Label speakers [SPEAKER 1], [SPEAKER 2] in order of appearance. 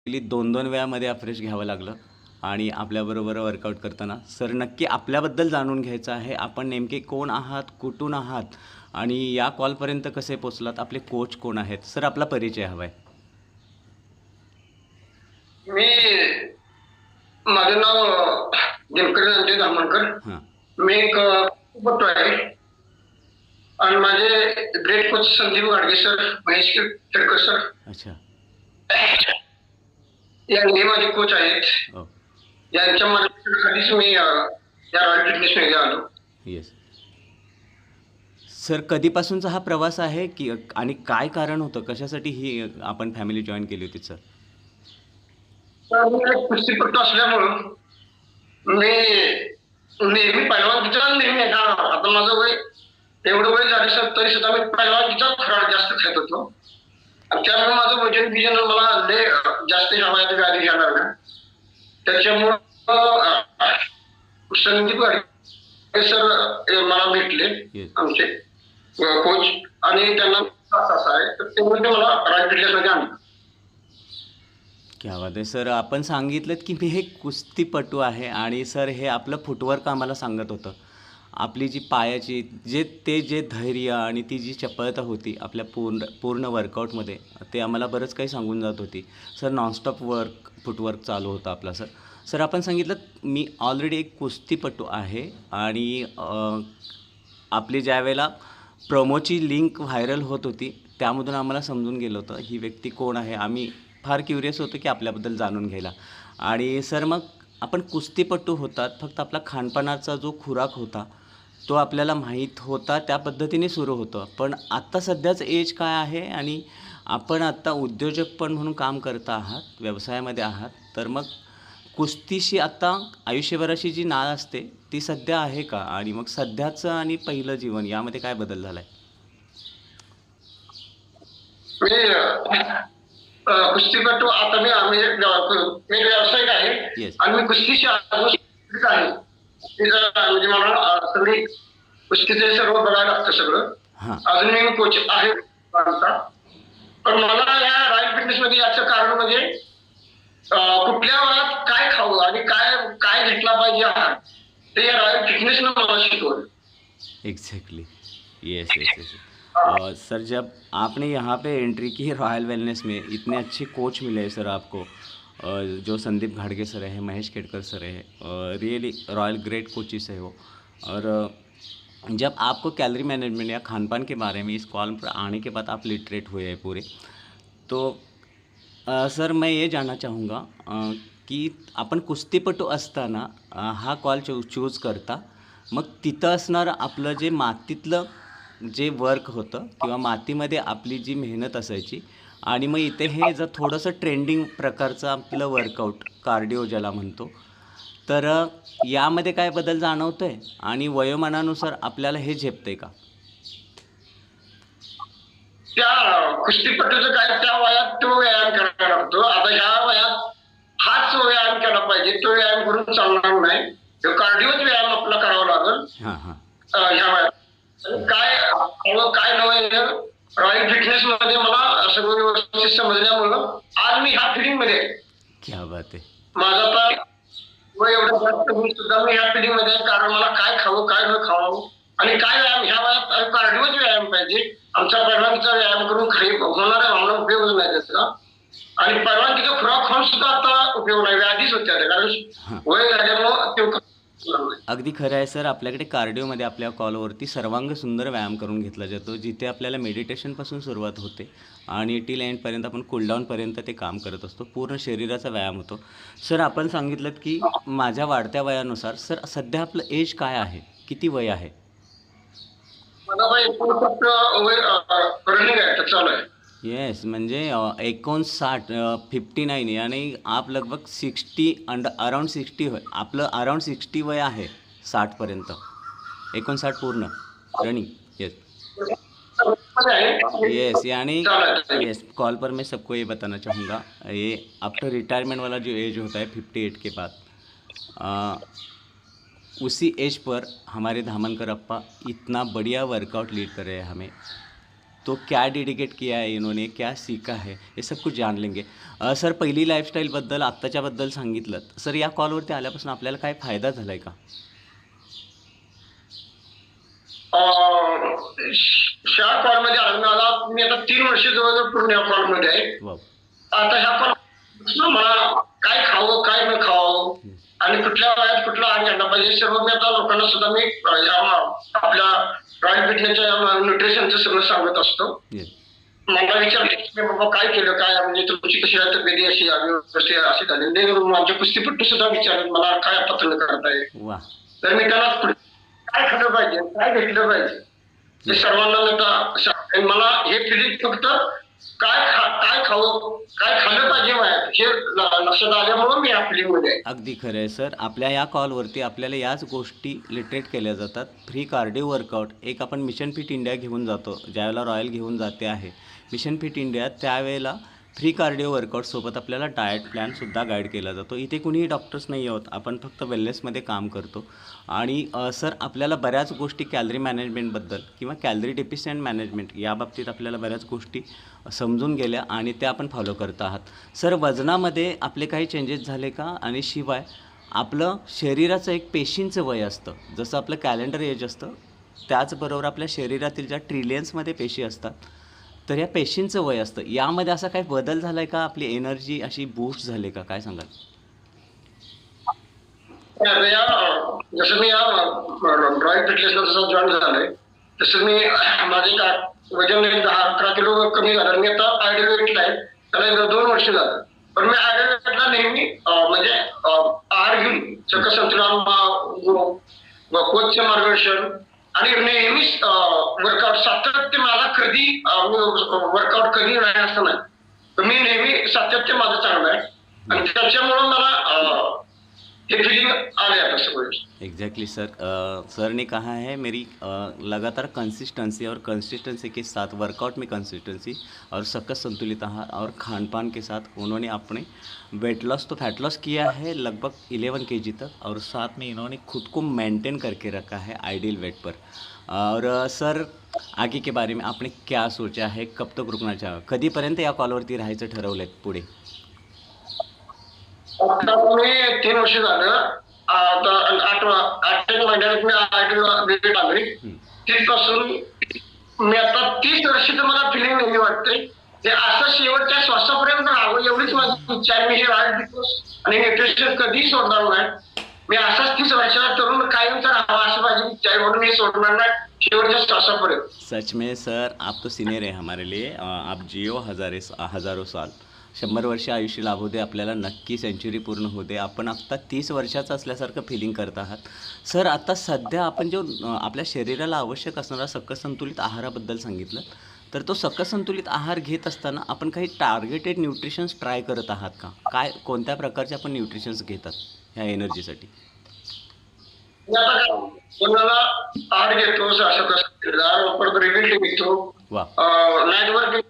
[SPEAKER 1] Actually दोन दोन वेळामध्ये अफ्रेश घ्यावं लागलं. आणि आपल्याबरोबर वर्कआउट करताना सर नक्की आपल्याबद्दल जाणून घ्यायचं आहे. आपण नेमके कोण आहात? कुठून आहात? आणि या कॉलपर्यंत कसे पोचलात आपले कोच कोण आहेत? सर आपला परिचय हवा आहे.
[SPEAKER 2] मी माझं नाव दिनकर संजय धामणकर. मी एक बघतो आहे आणि माझे great coach Sandeep Gadge sir Mahesh Khedkar sir
[SPEAKER 1] अच्छा.
[SPEAKER 2] हे माझे कोच आहेत.
[SPEAKER 1] ओ
[SPEAKER 2] यांच्या मार्गदर्शनाखालीच मी या रॉयल फिटनेस आलो.
[SPEAKER 1] येस सर कधीपासूनचा हा प्रवास आहे की आणि काय कारण होतं? कशासाठी ही आपण फॅमिली जॉईन केली होती सर
[SPEAKER 2] कुस्तीपट्टू असल्यामुळं मी नेहमी पहिलवान नेहमी. हा, आता माझं वय एवढं वय झालं सर तरी सुद्धा मी पहिलवान फराळ जास्त खात होतो. त्यामुळे माझं वजन बिजन मला लय जास्त हवायचं व्याधी घ्यायला लागला त्याच्यामुळं संदीप सर मला भेटले आमचे कोच आणि त्यांना असं असं आहे. तर ते म्हणजे मला राज फिटनेसमध्ये आणलं
[SPEAKER 1] क्या बात आहे. सर आपण सांगितलं की मी हे कुस्तीपटू आहे आणि सर हे आपलं फुटवर्क आम्हाला सांगत होतं. आपली जी पायाची जे ते जे धैर्य आणि ती जी चपळता होती आपल्या पूर्ण पूर्ण वर्कआउटमध्ये ते आम्हाला बरंच काही सांगून जात होती. सर नॉनस्टॉप वर्क फुटवर्क चालू होतं आपला सर. सर आपण सांगितलं मी ऑलरेडी एक कुस्तीपटू आहे आणि आपली ज्या वेळेला प्रोमोची लिंक व्हायरल होत होती त्यामधून आम्हाला समजून गेलं होतं ही व्यक्ती कोण आहे? आम्ही फार क्युरियस होतो की आपल्याबद्दल जाणून घ्यायला. आणि सर मग आपण कुस्तीपटू होतात फक्त आपला खानपानाचा जो खुराक होता तो आपल्याला माहीत होता त्या पद्धतीने सुरू होतं. पण आत्ता सध्याच एज काय आहे आणि आपण आत्ता उद्योजक पण म्हणून काम करता आहात व्यवसायामध्ये आहात तर मग कुस्तीशी आत्ता आयुष्यभराची जी नाळ असते ती सध्या आहे का? आणि मग सध्याचं आणि पहिलं जीवन यामध्ये काय बदल झाला आहे
[SPEAKER 2] कुस्तीपटू आता मी आम्ही मी व्यावसायिक आहे.
[SPEAKER 1] Yes.
[SPEAKER 2] आणि मी कुस्तीशी आहे. मी जरा म्हणजे मला सगळी कुस्तीचे सर्व बघायला लागतं सगळं.
[SPEAKER 1] हां.
[SPEAKER 2] अजून मी कोच आहे. पण मला या राईट फिटनेस मध्ये याचं कारण म्हणजे अं, कुठल्या वयात काय खावं आणि काय काय घेतला पाहिजे आहार ते या रॉयल फिटनेसनं मला शिकवलं.
[SPEAKER 1] Exactly yes yes yes sir जब आपने यहाँ पे एंट्री की रॉयल वेलनेस में इतने अच्छे कोच मिले सर आपको जो संदीप घाड़गे सर है महेश खेड़कर सर है रियली रॉयल ग्रेट कोचिस है वो। और जब आपको कैलरी मैनेजमेंट या खान पान के बारे में इस कॉल पर आने के बाद आप लिटरेट हुए हैं पूरे तो आ, सर मैं ये जानना चाहूँगा की आपण कुस्तीपटू असताना हा कॉल चू चूज करता मग तिथं असणारं आपलं जे मातीतलं जे वर्क होतं किंवा मातीमध्ये आपली जी मेहनत असायची आणि मग इथे हे जर थोडंसं ट्रेंडिंग प्रकारचं आपलं वर्कआउट कार्डिओ ज्याला म्हणतो तर यामध्ये काय बदल जाणवतो आहे आणि वयोमानानुसार आपल्याला हे झेपतं आहे का?
[SPEAKER 2] त्या कुस्तीपटूचं काय त्या वयात तो व्यायाम करायला लागतो आता ह्या वयात हाच व्यायाम केला पाहिजे. तो व्यायाम करून चालणार नाही. कार्डिओच व्यायाम आपला करावा लागेल.
[SPEAKER 1] हां हां.
[SPEAKER 2] ह्या वयात. काय काय नवं रॉयल फिटनेस मध्ये मला सगळं व्यवस्थित समजल्यामुळं आज मी ह्या फिटिंगमध्ये आहे.
[SPEAKER 1] क्या बात आहे
[SPEAKER 2] माझं आता वय एवढं जास्त होऊन सुद्धा मी ह्या फिटिंगमध्ये आहे. कारण मला काय खावं काय न खावं आणि काय व्यायाम ह्या वयात कार्डिओच व्यायाम पाहिजे आमच्या परवानगीचा व्यायाम करून खरी होणारा आम्हाला उपयोग नाही त्याचा आणि परवानगीचा खुराक खाऊन सुद्धा आता उपयोग नाही व्याधीच होत्या त्या. कारण वय झाल्यामुळं ते होणार.
[SPEAKER 1] अगदी खरं आहे सर. आपल्याकडे कार्डिओमध्ये आपल्या कॉलवरती सर्वांग सुंदर व्यायाम करून घेतला जातो जिथे आपल्याला मेडिटेशनपासून सुरुवात होते आणि टील एंडपर्यंत आपण कूलडाऊनपर्यंत ते काम करत असतो. पूर्ण शरीराचा व्यायाम होतो. सर आपण सांगितलं की माझ्या वाढत्या वयानुसार सर सध्या आपलं एज काय आहे? किती वय आहे? येस म्हणजे अ, एकोणसाठ फिफ्टी नाईन यानी आप लगभग सिक्स्टी अंड अराउंड सिक्स्टी आपलं अराउंड सिक्स्टी वय आहे साठपर्यंत एकोणसाठ पूर्ण. रनिंग येस यस यानी यस कॉल पर मैं सबको ये बताना चाहूँगा ये आफ्टर रिटायरमेंट वाला जो एज होता है फिफ्टी एट के बाद आ, उसी एज पर हमारे धामनकर अप्पा इतना बढ़िया वर्कआउट लीड कर रहे हैं हमें। तो क्या डेडिकेट किया है इन्होंने क्या सीखा है हे सब कुछ जान लेंगे. सर पहिली लाईफस्टाईलबद्दल आत्ताच्याबद्दल सांगितलं. सर या कॉलवरती आल्यापासून आपल्याला काय फायदा झाला आहे का
[SPEAKER 2] ह्या कॉलमध्ये आला मी आता तीन वर्ष जवळजवळ पूर्ण या कॉलमध्ये आहे. आता ह्या कॉल मला काय खावं काय न खावं आणि कुठल्या वयात कुठला घ्यायला पाहिजे सर्व मी आता लोकांना सुद्धा मी आपल्या रॉयल फिटनेसच्या न्यूट्रिशनचं सगळं सांगत असतो. मला विचारलं की बाबा काय केलं? काय म्हणजे तुमची कशी आहे? तब्येती अशी व्यवस्थित अशी झाली. ते माझे कुस्तीपट्टू सुद्धा विचारत मला काय पत्र करताय
[SPEAKER 1] वा.
[SPEAKER 2] तर मी त्याला काय खाल्लं पाहिजे? काय घेतलं पाहिजे? हे सर्वांना. मला हे फिलिंग फक्त काय खा काय खावं काय खाणं पाहिजे हे लक्षात आल्यामुळं मी आपली मध्ये आहे.
[SPEAKER 1] अगदी खरं आहे सर. आपल्या या कॉलवरती आपल्याला याच गोष्टी लिटरेट केल्या जातात. फ्री कार्डिओ वर्कआउट एक आपण मिशन फिट इंडिया घेऊन जातो ज्यावेळेला रॉयल घेऊन जाते आहे. मिशन फिट इंडिया त्यावेळेला फ्री कार्डिओ वर्कआउटसोबत आपल्याला डाएट प्लॅनसुद्धा गाईड केला जातो. इथे कुणीही डॉक्टर्स नाही आहोत. आपण फक्त वेलनेसमध्ये काम करतो. आणि सर आपल्याला बऱ्याच गोष्टी कॅलरी मॅनेजमेंटबद्दल किंवा कॅलरी डेफिशियंट मॅनेजमेंट या बाबतीत आपल्याला बऱ्याच गोष्टी समजून गेल्या आणि त्या आपण फॉलो करत आहात. सर वजनामध्ये आपले काही चेंजेस झाले का? आणि शिवाय आपलं शरीराचं एक पेशींचं वय असतं. जसं आपलं कॅलेंडर एज असतं त्याचबरोबर आपल्या शरीरातील ज्या ट्रिलियन्समध्ये पेशी असतात तर या पेशींचं वय असतं. यामध्ये असा काही बदल झालाय का? आपली एनर्जी अशी बूस्ट झाली का? काय सांगाल?
[SPEAKER 2] जसं मी या ड्रॉइंग फिटनेसला जॉईन झालोय. तसं मी माझे वजन दहा अकरा किलो कमी झालं. मी आता आयडियल वेटला आहे. त्याला दोन वर्ष झालं. पण मी आयडियल वेटला नेहमी म्हणजे आहार घेऊन चक्क संतुलन कोचचे मार्गदर्शन आणि नेहमीच वर्कआउट सातत्य मला कधी वर्कआउट कधी नाही असं नाही. तर मी नेहमी सातत्य माझं चांगलं आहे. आणि त्याच्यामुळं मला
[SPEAKER 1] एग्जैक्टली सर सर ने कहा है मेरी uh, लगातार कंसिस्टेंसी और कंसिस्टेंसी के साथ वर्कआउट में कंसिस्टेंसी और सकस संतुलित आहार और खान पान के साथ उन्होंने अपने वेट लॉस तो फैट लॉस किया है लगभग 11 के तक और साथ में इन्होंने खुद को मेंटेन करके रखा है आइडियल वेट पर। और uh, सर आगे के बारे में आपने क्या सोचा है? कब तक रुकना चाहा कधीपर्यंत या कॉलवरती राहायचं ठरवलं आहे पुढे?
[SPEAKER 2] तीन वर्ष झालं आता आठ आठ महिन्यात आलोय तिथपासून मी आता तीस वर्ष तर मला फिलिंग नेहमी वाटते. ते असं शेवटच्या श्वासापर्यंत राहावं एवढीच माझी इच्छा आहे. मी हे राईट आणि न्यूट्रिशन कधीही सोडणार नाही. मी असाच तीस वर्षाला तरुण कायमचा राहावा असं माझी इच्छा आहे. म्हणून मी सोडणार नाही शेवटच्या श्वासापर्यंत.
[SPEAKER 1] सच में सर आप तो सीनियर आहे हमारे लिए. आप जिओ हजारे हजारो साल. शंभर वर्ष आयुष्य लाभू दे आपल्याला नक्की सेंचुरी पूर्ण होऊ दे आपण आत्ता तीस वर्षाचं असल्यासारखं फिलिंग करत आहात. सर आता सध्या आपण जो आपल्या शरीराला आवश्यक असणारा सकस संतुलित आहाराबद्दल सांगितलं तर तो सकस संतुलित आहार घेत असताना आपण काही टार्गेटेड न्यूट्रिशन्स ट्राय करत आहात का? काय कोणत्या प्रकारचे आपण न्यूट्रिशन्स घेतात ह्या एनर्जीसाठी
[SPEAKER 2] कोणाला आड घेतो परत रिबिल्ट घेतो वर्क